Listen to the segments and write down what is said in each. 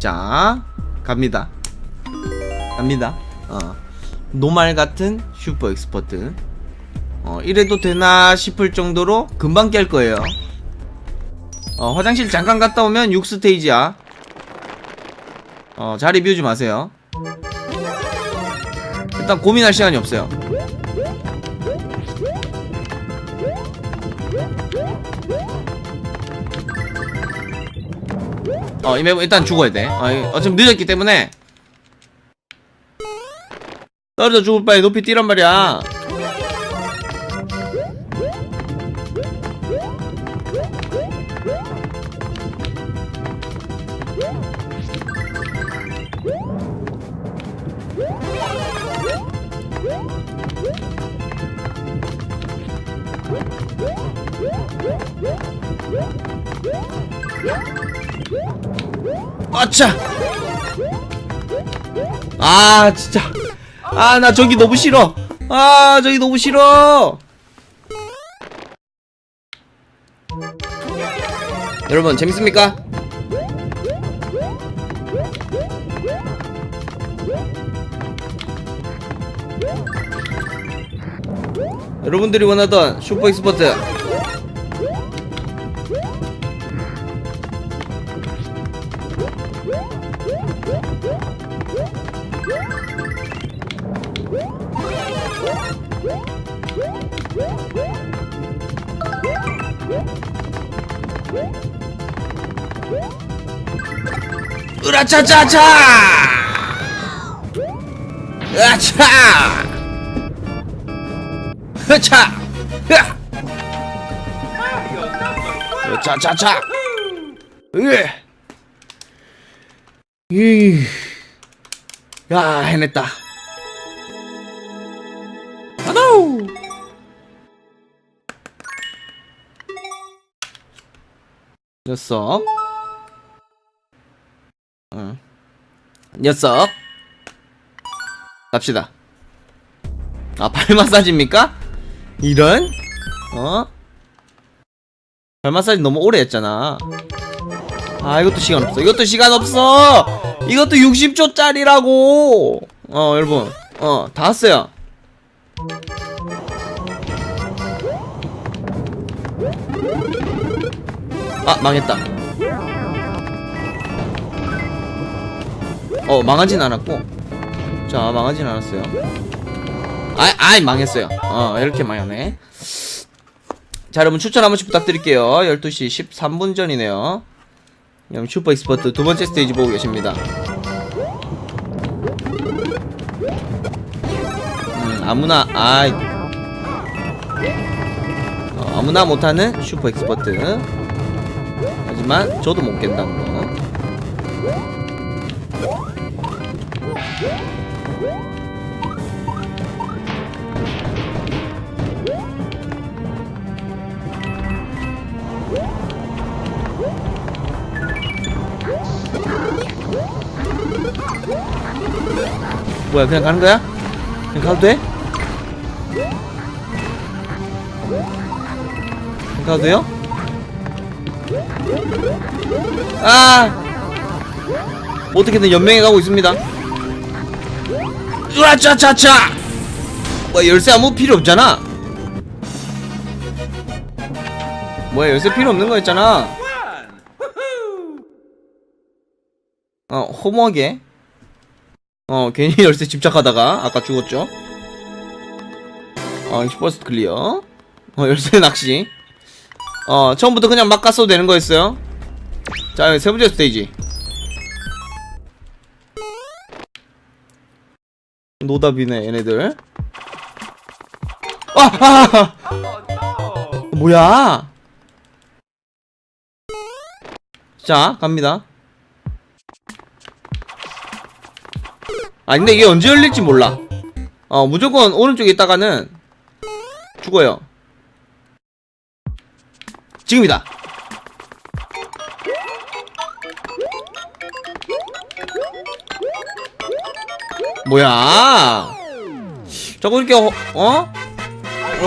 자 갑니다. 갑니다. 어 노말 같은 슈퍼 엑스퍼트. 어 이래도 되나 싶을 정도로 금방 깰 거예요. 어 화장실 잠깐 갔다 오면 6스테이지야. 어 자리 비우지 마세요. 일단 고민할 시간이 없어요 어, 이 맵은 일단 죽어야 돼. 어, 이- 어차피 늦었기 때문에. 떨어져 죽을 바에 높이 뛰란 말이야. 아차! 아, 진짜. 아, 나 저기 너무 싫어. 아, 저기 너무 싫어. 여러분, 재밌습니까? 여러분들이 원하던 슈퍼 익스퍼트 으라차차차! 으라차! 으차! 으아! 으차차차! 으! 이, 야, 해냈다. 아노! 녀석. 녀석. 갑시다. 아, 발 마사지입니까? 이런? 어? 발 마사지 너무 오래 했잖아. 아, 이것도 시간 없어. 이것도 시간 없어! 이것도 60초짜리라고! 어, 여러분. 어, 다 왔어요. 아, 망했다. 어 망하진 않았고. 자 망하진 않았어요. 아, 아이 망했어요. 어 이렇게 망하네. 자 여러분 추천 한 번씩 부탁드릴게요. 12시 13분 전이네요. 그럼 슈퍼 익스퍼트 두 번째 스테이지 보고 계십니다. 음 아무나 아이. 어, 아무나 못하는 슈퍼 익스퍼트. 하지만 저도 못 깬다는 거 뭐야 그냥 가는 거야? 그냥 가도 돼? 그냥 가도 돼요? 아! 어떻게든 연맹해 가고 있습니다. 으아차차차! 뭐 열쇠 아무 필요 없잖아. 뭐야 열쇠 필요 없는 거였잖아. 어 허무하게 어 괜히 열쇠 집착하다가 아까 죽었죠 어 슈퍼스트 클리어 어 열쇠 낚시 어 처음부터 그냥 막 갔어도 되는 거였어요 자 세 번째 스테이지 노답이네 얘네들 아! 아! 아! 뭐야 자 갑니다 아 근데 이게 언제 열릴지 몰라. 어 무조건 오른쪽에 있다가는 죽어요. 지금이다. 뭐야? 저거 이렇게 허, 어?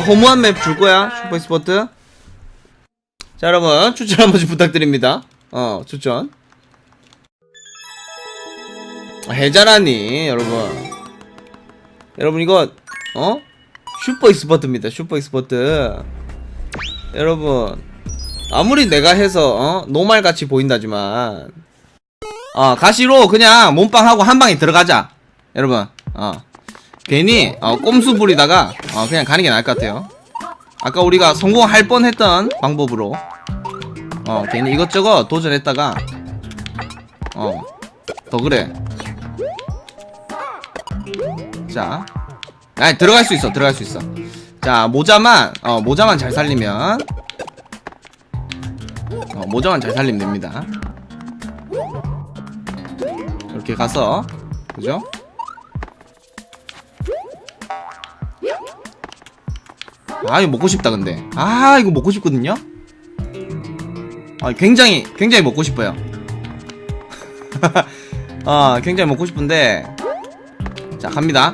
허무한 맵 줄 거야 슈퍼 스포트? 자 여러분 추천 한 번씩 부탁드립니다. 어 추천 해자라니 여러분. 여러분 이거 어? 슈퍼 익스퍼트입니다 슈퍼 익스퍼트. 여러분 아무리 내가 해서 어? 노말같이 보인다지만. 어 가시로 그냥 몸빵하고 한 방에 들어가자. 여러분 어. 괜히 어, 꼼수 부리다가 어, 그냥 가는 게 나을 것 같아요. 아까 우리가 성공할 뻔했던 방법으로. 어 괜히 이것저것 도전했다가 어더 그래 자. 아니 들어갈 수 있어 들어갈 수 있어. 자 모자만 어 모자만 잘 살리면. 어 모자만 잘 살리면 됩니다. 이렇게 가서 그죠? 아 이거 먹고 싶다 근데. 아 이거 먹고 싶거든요? 아 굉장히 굉장히 먹고 싶어요. 아 굉장히 먹고 싶은데 자 갑니다.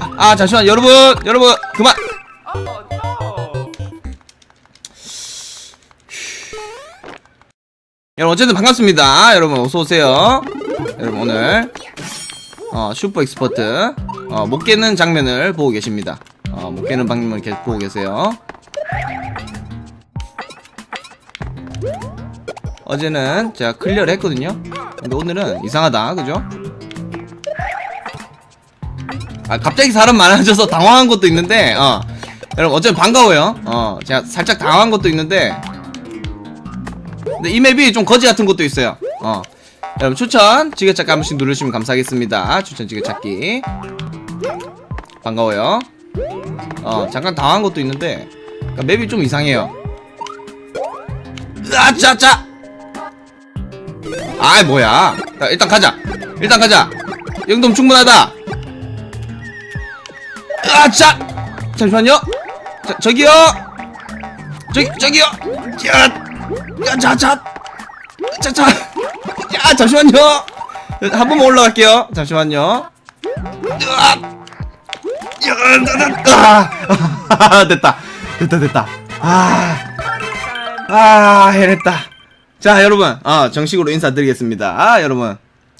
아, 아 잠시만 여러분 여러분 그만! 여러분 어쨌든 반갑습니다. 여러분 어서오세요. 여러분 오늘 어, 슈퍼 익스퍼트 어, 못 깨는 장면을 보고 계십니다. 어, 못 깨는 방면을 계속 보고 계세요. 어제는 제가 클리어를 했거든요 근데 오늘은 이상하다 그죠? 아 갑자기 사람 많아져서 당황한 것도 있는데 어. 여러분 어쨌든 반가워요. 어 제가 살짝 당황한 것도 있는데. 근데 이 맵이 좀 거지 같은 것도 있어요. 어. 여러분 추천 지게찾기 한 번씩 누르시면 감사하겠습니다. 추천 지게찾기. 반가워요. 어 잠깐 당황한 것도 있는데. 그러니까 맵이 좀 이상해요. 으아짜짜 아이 뭐야. 자, 일단 가자. 일단 가자. 이 정도면 충분하다. 아차 잠시만요. 자, 저기요. 저기 저기요. 야야자자. 자자. 야 잠시만요. 한 번만 올라갈게요. 잠시만요. 으악! 야, 아, 됐다. 됐다 됐다. 아, 아 해냈다 자 여러분 어 정식으로 인사드리겠습니다. 아 여러분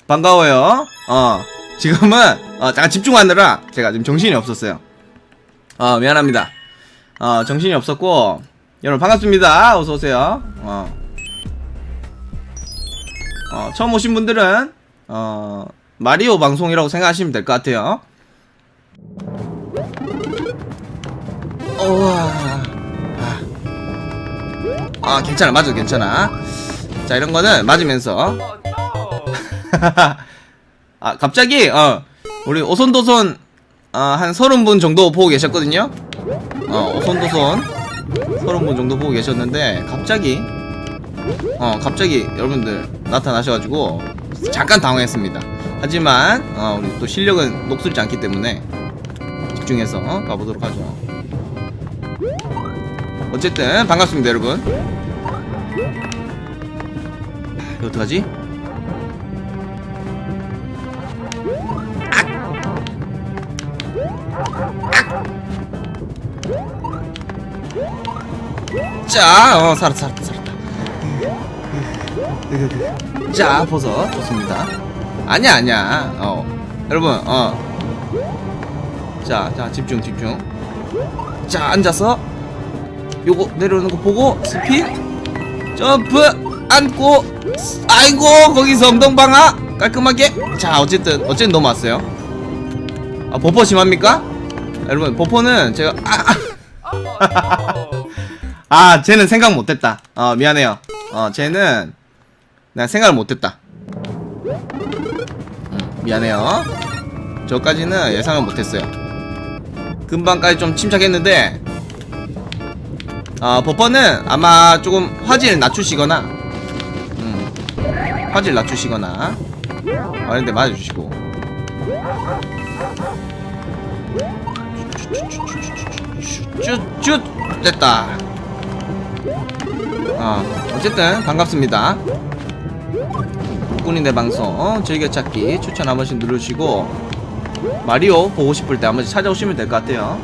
반가워요. 어 지금은 어 잠깐 집중하느라 제가 지금 정신이 없었어요. 어 미안합니다. 어 정신이 없었고 여러분 반갑습니다. 어서오세요. 어, 어 처음 오신 분들은 어 마리오 방송이라고 생각하시면 될 것 같아요. 우와. 아. 아 괜찮아. 맞아 괜찮아 자 이런 거는 맞으면서. 아 갑자기 어 우리 오손도손 어, 한 서른 분 정도 보고 계셨거든요? 어 오손도손 서른 분 정도 보고 계셨는데 갑자기 어 갑자기 여러분들 나타나셔가지고 잠깐 당황했습니다. 하지만 어 우리 또 실력은 녹슬지 않기 때문에 집중해서 가보도록 하죠. 어쨌든 반갑습니다 여러분 이거 어떡하지? 자, 어, 살았다, 살았다, 살았다. 자, 버섯, 좋습니다. 아니야, 아니야. 어, 여러분, 어. 자, 자, 집중, 집중. 자, 앉아서. 요거 내려오는 거 보고, 스핀. 점프, 안고. 아이고, 거기서 엉덩방아. 깔끔하게. 자, 어쨌든, 어쨌든 넘어왔어요. 아, 버퍼 심합니까? 여러분, 버퍼는 제가, 아, 아. 아, 쟤는 생각 못했다. 어, 미안해요. 어, 쟤는 내가 생각을 못했다. 음, 미안해요. 저까지는 예상을 못했어요. 금방까지 좀 침착했는데, 어, 버퍼는 아마 조금 화질 낮추시거나, 음, 화질 낮추시거나, 아, 근데 맞아주시고. 쭈쭈쭈 됐다. 어, 어쨌든 반갑습니다. 꾸니네 방송 즐겨찾기 추천 한 번씩 누르시고 마리오 보고 싶을 때 한 번씩 찾아오시면 될 것 같아요.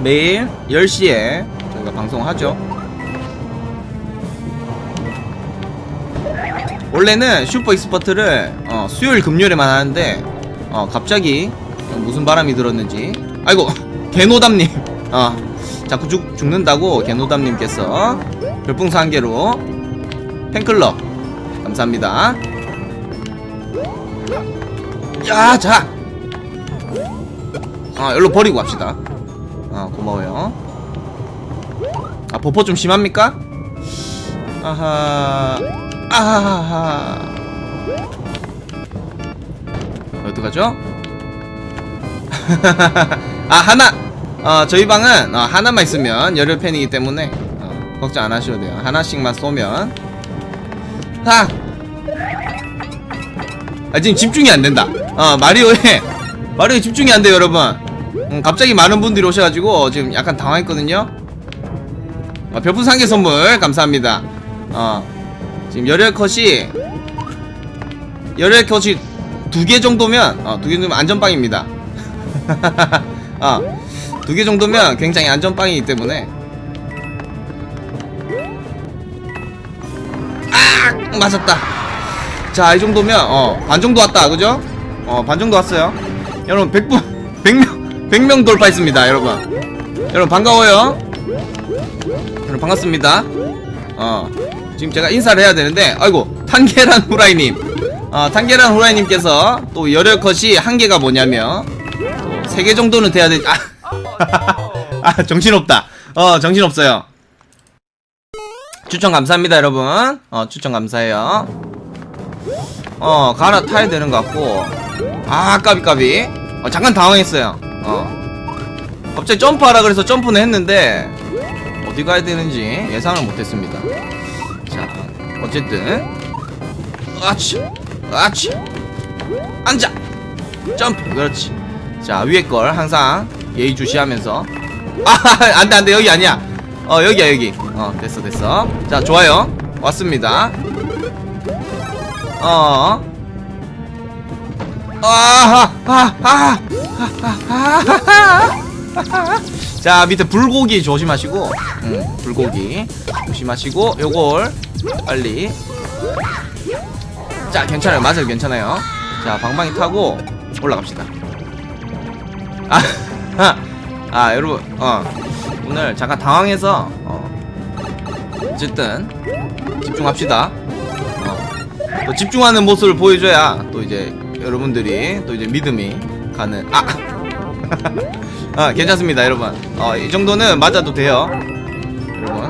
매일 10시에 저희가 방송하죠. 원래는 슈퍼 익스퍼트를 어, 수요일 금요일에만 하는데 어, 갑자기 무슨 바람이 들었는지. 아이고 개노담님. 어, 자꾸 죽, 죽는다고 개노담님께서 별풍선 한 개로 팬클럽. 감사합니다. 야자. 어, 여기로 버리고 갑시다. 어, 고마워요. 아 버퍼 좀 심합니까? 아하 아하하 어떡하죠? 아 하나. 어 저희 방은 어, 하나만 있으면 열혈 팬이기 때문에 어, 걱정 안 하셔도 돼요. 하나씩만 쏘면. 하! 아 지금 집중이 안 된다. 어 마리오에 마리오에 집중이 안 돼요 여러분. 음, 갑자기 많은 분들이 오셔가지고 지금 약간 당황했거든요. 어, 별풍 상계 선물. 감사합니다. 어 지금 열혈 컷이 열혈 컷이 두 개 정도면 어, 두개 정도면 안전빵입니다. 어, 두개 정도면 굉장히 안전빵이기 때문에 아 맞았다. 자 이 정도면 어 반 정도 왔다 그죠? 어 반 정도 왔어요. 여러분 100분 100명 100명 돌파했습니다 여러분. 여러분 반가워요. 여러분 반갑습니다. 어 지금 제가 인사를 해야 되는데 아이고 탄계란 후라이님. 어, 탄계란 후라이님께서 또 열혈 컷이 한 개가 뭐냐면 세개 정도는 돼야 되지 아, 아 정신없다. 어 정신없어요. 추천 감사합니다 여러분. 어 추천 감사해요. 어 갈아타야 되는 것 같고. 아 까비까비. 어, 잠깐 당황했어요. 어. 갑자기 점프하라 그래서 점프는 했는데 어디 가야 되는지 예상을 못했습니다 자 어쨌든. 아치 아치 앉아. 점프. 그렇지. 자 위에 걸 항상 예의주시하면서. 아 안돼 안돼. 여기 아니야. 어 여기야 여기. 어 됐어 됐어. 자 좋아요. 왔습니다. 어. 아하 아하 자 밑에 불고기 조심하시고. 음, 불고기 조심하시고. 요걸 빨리. 자 괜찮아요. 맞아요. 괜찮아요. 자 방방이 타고 올라갑시다. 아, 아, 아 여러분 어. 오늘 잠깐 당황해서 어 어쨌든 집중합시다. 어, 또 집중하는 모습을 보여줘야 또 이제 여러분들이 또 이제 믿음이 가는 아 아, 괜찮습니다, 여러분. 어, 이 정도는 맞아도 돼요. 여러분.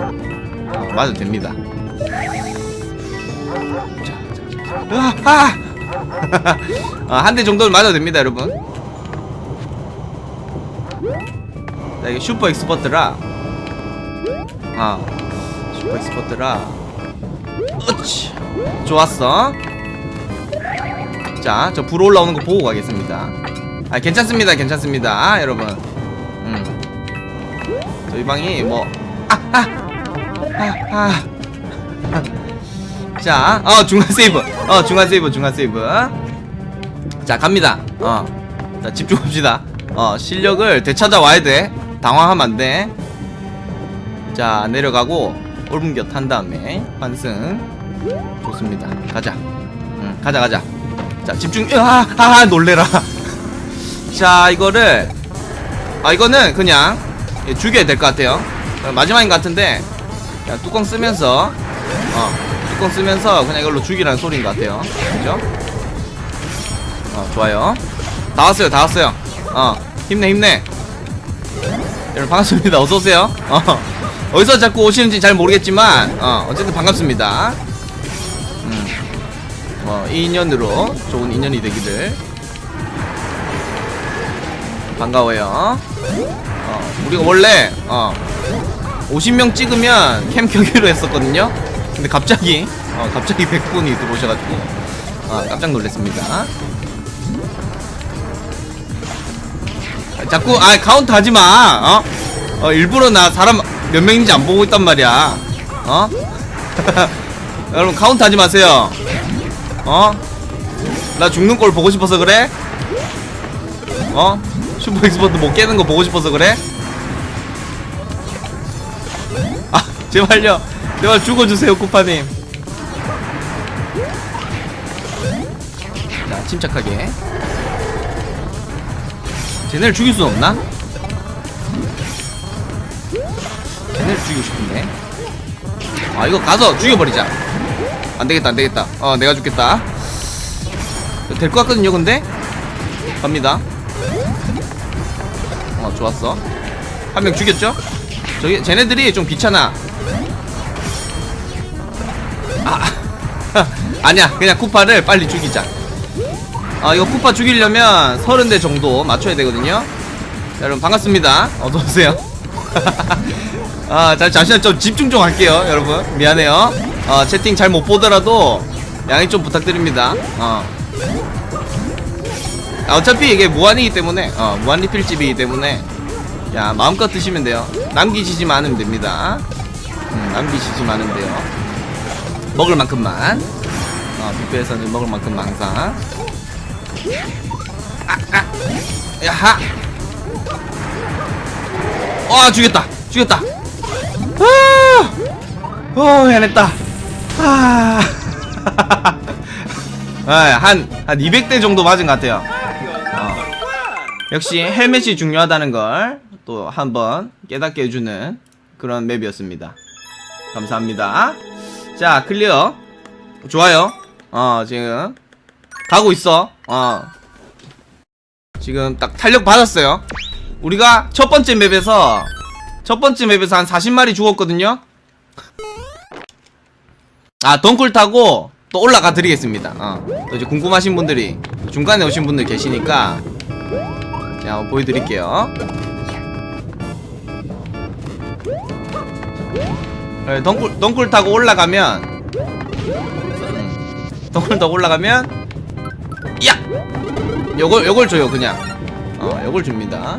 어, 맞아도 됩니다. 아, 아! 어, 한대 정도는 맞아도 됩니다, 여러분. 자, 이게 슈퍼 익스퍼트라. 아, 슈퍼 익스퍼트라. 어치. 좋았어. 자, 저불 올라오는 거 보고 가겠습니다. 아, 괜찮습니다, 괜찮습니다, 아, 여러분. 음. 저희 방이 뭐, 아, 아, 아, 아. 자, 어, 중간 세이브. 어, 중간 세이브, 중간 세이브. 자, 갑니다. 어. 자, 집중합시다. 어, 실력을 되찾아와야 돼. 당황하면 안 돼. 자, 내려가고, 올분겨 탄 다음에, 환승. 좋습니다. 가자. 응, 가자, 가자. 자, 집중, 아, 아, 놀래라. 자, 이거를, 아, 이거는 그냥, 예, 죽여야 될 것 같아요. 어, 마지막인 것 같은데, 야, 뚜껑 쓰면서, 어, 뚜껑 쓰면서 그냥 이걸로 죽이라는 소리인 것 같아요. 그죠? 어, 좋아요. 다 왔어요, 다 왔어요. 어, 힘내, 힘내. 여러분, 반갑습니다. 어서오세요. 어, 어디서 자꾸 오시는지 잘 모르겠지만, 어, 어쨌든 반갑습니다. 음, 어, 이 인연으로 좋은 인연이 되기를. 반가워요. 어, 우리가 원래, 어, 50명 찍으면 캠 켜기로 했었거든요. 근데 갑자기 어 갑자기 100분이 들어오셔가지고 아 깜짝 놀랐습니다. 아, 자꾸 아 카운트 하지 마. 어? 어 일부러 나 사람 몇 명인지 안 보고 있단 말이야. 어? 여러분 카운트 하지 마세요. 어? 나 죽는 걸 보고 싶어서 그래? 어? 슈퍼 익스퍼트 못 깨는 거 보고 싶어서 그래? 아 제발요. 제발 죽어주세요 쿠파님. 침착하게. 쟤네를 죽일 수 없나? 쟤네를 죽이고 싶은데. 아 이거 가서 죽여버리자. 안되겠다 안되겠다. 어 내가 죽겠다. 될 것 같거든요 근데? 갑니다 어 좋았어. 한 명 죽였죠? 저기 쟤네들이 좀 귀찮아. 아 아니야. 그냥 쿠파를 빨리 죽이자. 아 이거 쿠파 죽이려면 30대 정도 맞춰야 되거든요. 자, 여러분 반갑습니다. 어서오세요. 아 자, 잠시만 좀 집중 좀 할게요 여러분. 미안해요. 어, 채팅 잘 못 보더라도 양해 좀 부탁드립니다. 어. 아, 어차피 이게 무한이기 때문에 어, 무한 리필집이기 때문에 야 마음껏 드시면 돼요. 남기시지만 않으면 됩니다. 음, 남기시지만 않으면 돼요. 먹을 만큼만. 어, 뷔페에서는 먹을 만큼만 항상. 아, 아. 야하. 와 죽였다. 죽였다. 아, 어 해냈다. 아, 아, 한, 한 200대 정도 맞은 것 같아요. 어. 역시 헬멧이 중요하다는 걸 또 한번 깨닫게 해주는 그런 맵이었습니다. 감사합니다. 자, 클리어. 좋아요. 어, 지금. 가고 있어. 어. 지금 딱 탄력 받았어요. 우리가 첫 번째 맵에서, 첫 번째 맵에서 한 40마리 죽었거든요. 아, 덩굴 타고 또 올라가 드리겠습니다. 어. 또 이제 궁금하신 분들이 중간에 오신 분들 계시니까 자, 한번 보여드릴게요. 네, 덩굴, 덩굴 타고 올라가면 음, 덩굴 타고 올라가면 야! 요걸, 요걸 줘요 그냥 어, 요걸 줍니다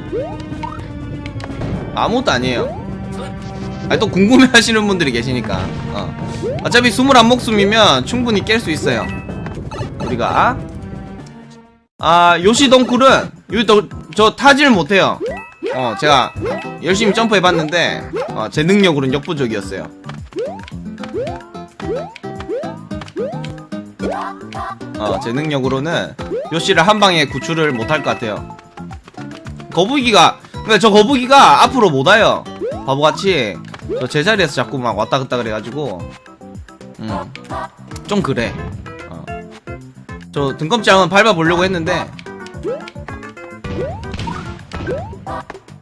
아무것도 아니에요 아니 또 궁금해 하시는 분들이 계시니까 어. 어차피 21목숨이면 충분히 깰 수 있어요 우리가 아 요시 덩굴은 요시 저 타질 못해요. 어 제가 열심히 점프해봤는데 어, 제 능력으로는 역부족이었어요. 어, 제 능력으로는 요시를 한 방에 구출을 못할 것 같아요. 거북이가 그러니까 저 거북이가 앞으로 못 와요. 바보같이 저 제자리에서 자꾸 막 왔다 갔다 그래가지고 음, 좀 그래. 어. 저 등검장은 밟아보려고 했는데.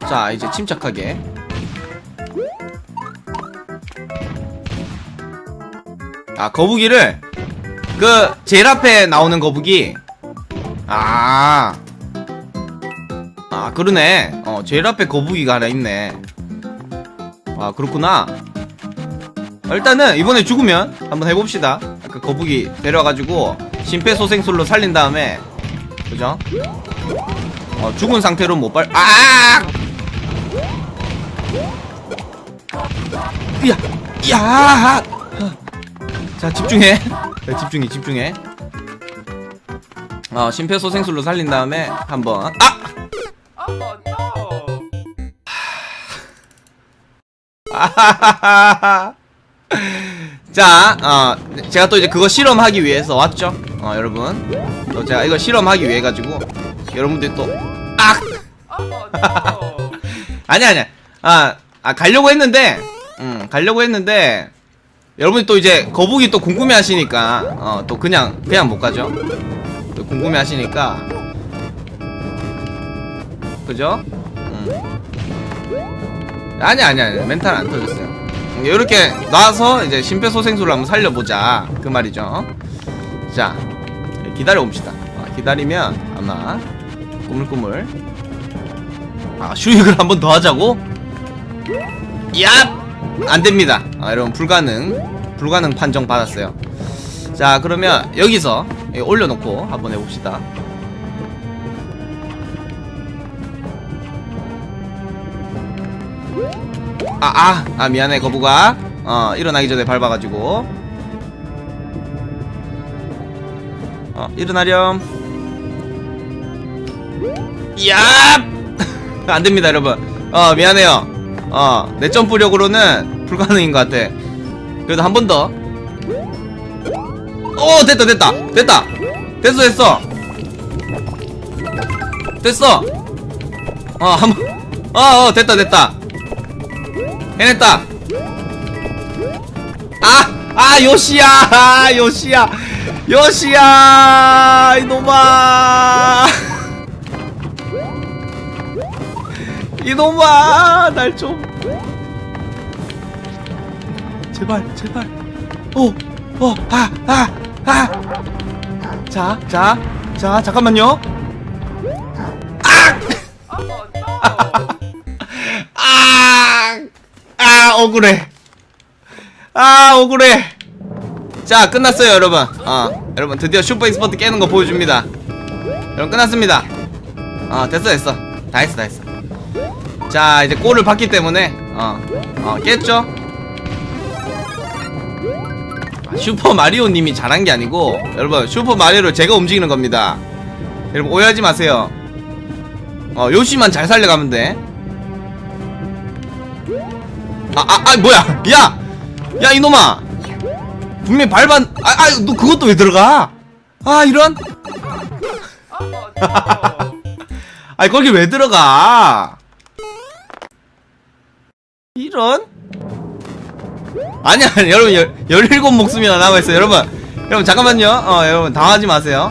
자 이제 침착하게. 아 거북이를 그 제일 앞에 나오는 거북이. 아. 아 그러네. 어 제일 앞에 거북이가 하나 있네. 아 그렇구나. 일단은 이번에 죽으면 한번 해봅시다. 아까 거북이 데려와가지고 심폐소생술로 살린 다음에 그죠? 어 죽은 상태로 못 발 아! 야! 야! 자 집중해 네, 집중해 집중해 어 심폐소생술로 살린 다음에 한번 아! 아하하하. 자, 어, 제가 또 이제 그거 실험하기 위해서 왔죠. 어, 여러분. 또 제가 이거 실험하기 위해 가지고 여러분들 또 악! 아니 아니야. 아, 아 가려고 했는데, 음, 가려고 했는데 여러분이 또 이제 거북이 또 궁금해 하시니까 어, 또 그냥 그냥 못 가죠. 또 궁금해 하시니까 그죠? 음. 아니 아니 아니 멘탈 안 터졌어요. 이렇게 놔서 이제 심폐소생술을 한번 살려보자 그 말이죠. 자 기다려 봅시다. 어, 기다리면 아마 꾸물꾸물 아 슈익을 한 번 더 하자고? 야! 안 됩니다. 아, 여러분 불가능 불가능 판정 받았어요. 자 그러면 여기서 예, 올려놓고 한번 해봅시다. 아, 아, 아, 미안해, 거북아. 어, 일어나기 전에 밟아가지고. 어, 일어나렴. 야! 안 됩니다, 여러분. 어, 미안해요. 어, 내 점프력으로는 불가능인 것 같아. 그래도 한 번 더. 오, 됐다, 됐다, 됐다. 됐어, 됐어. 됐어 어 한 번 어 어 됐다 됐다 해냈다 아 아 요시야 아, 요시야 요시야 이놈아 이놈아 날 좀 제발 제발 오오아아아자 잠깐만요 아! 아, 억울해. 아, 억울해. 자, 끝났어요, 여러분. 어, 여러분, 드디어 슈퍼 익스퍼트 깨는 거 보여줍니다. 여러분, 끝났습니다. 어, 됐어, 됐어. 다 했어, 다 했어. 자, 이제 골을 봤기 때문에, 어, 어, 깼죠? 아, 슈퍼 마리오 님이 잘한 게 아니고, 여러분, 슈퍼 마리오를 제가 움직이는 겁니다. 여러분, 오해하지 마세요. 어, 요시만 잘 살려가면 돼. 아, 아, 아, 뭐야? 야! 야, 이놈아! 분명히 밟았, 아, 아, 너 그것도 왜 들어가? 아, 이런? 아니, 거기 왜 들어가? 이런? 아니야, 아니, 여러분, 열, 17 목숨이나 남아있어요. 여러분, 여러분, 잠깐만요. 어, 여러분, 당하지 마세요.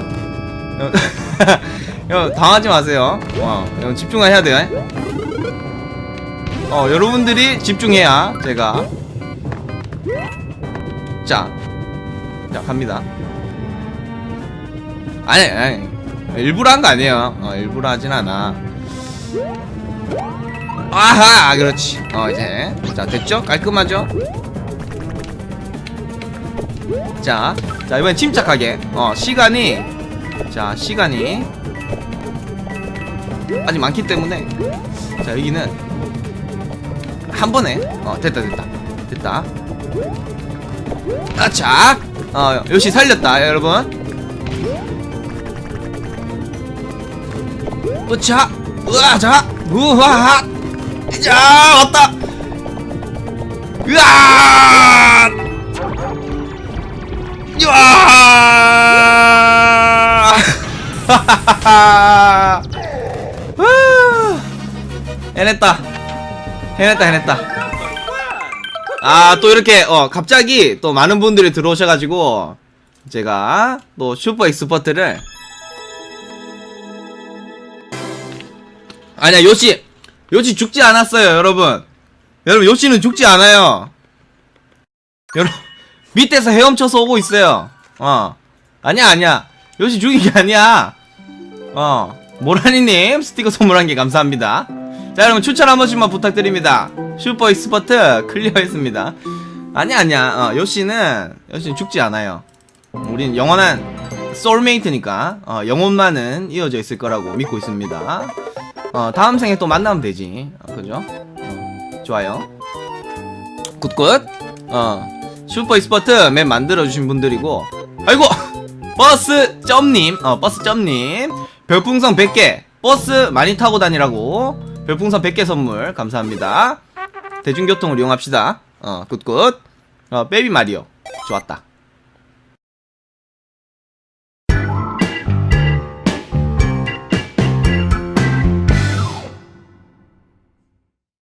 여러분, 당하지 마세요. 어, 여러분, 집중해야 돼요. 어, 여러분들이 집중해야 제가 자, 자 갑니다. 아니, 아니, 일부러 한 거 아니에요. 어, 일부러 하진 않아. 아하, 그렇지. 어, 이제 자 됐죠? 깔끔하죠? 자, 자 이번엔 침착하게. 어, 시간이 자 시간이 아직 많기 때문에 자 여기는 한 번에 어 됐다 됐다 됐다 아차. 어 요시 살렸다 여러분. 으차. 으아 자. 우와. 자 왔다. 으아. 으아 해냈다. 해냈다 해냈다 아 또 이렇게 어 갑자기 또 많은 분들이 들어오셔가지고 제가 또 슈퍼 익스퍼트를. 아니야 요시 요시 죽지 않았어요 여러분. 여러분 요시는 죽지 않아요. 여러분 밑에서 헤엄쳐서 오고 있어요. 어. 아니야 아니야. 요시 죽인 게 아니야. 어. 모라니님 스티커 선물한 게 감사합니다 자 여러분 추천 한 번씩만 부탁드립니다. 슈퍼 익스퍼트 클리어했습니다. 아니야 아니야. 어, 요시는 요시는 죽지 않아요. 우린 영원한 소울메이트니까 어, 영혼만은 이어져 있을 거라고 믿고 있습니다. 어, 다음 생에 또 만나면 되지. 어, 그죠? 어, 좋아요. 굿굿. 어, 슈퍼 익스퍼트 맵 만들어주신 분들이고. 아이고 버스 점님. 어 버스 점님. 별풍선 100개. 버스 많이 타고 다니라고 별풍선 100개 선물. 감사합니다. 대중교통을 이용합시다. 어 굿굿. 어 베이비 마리오. 좋았다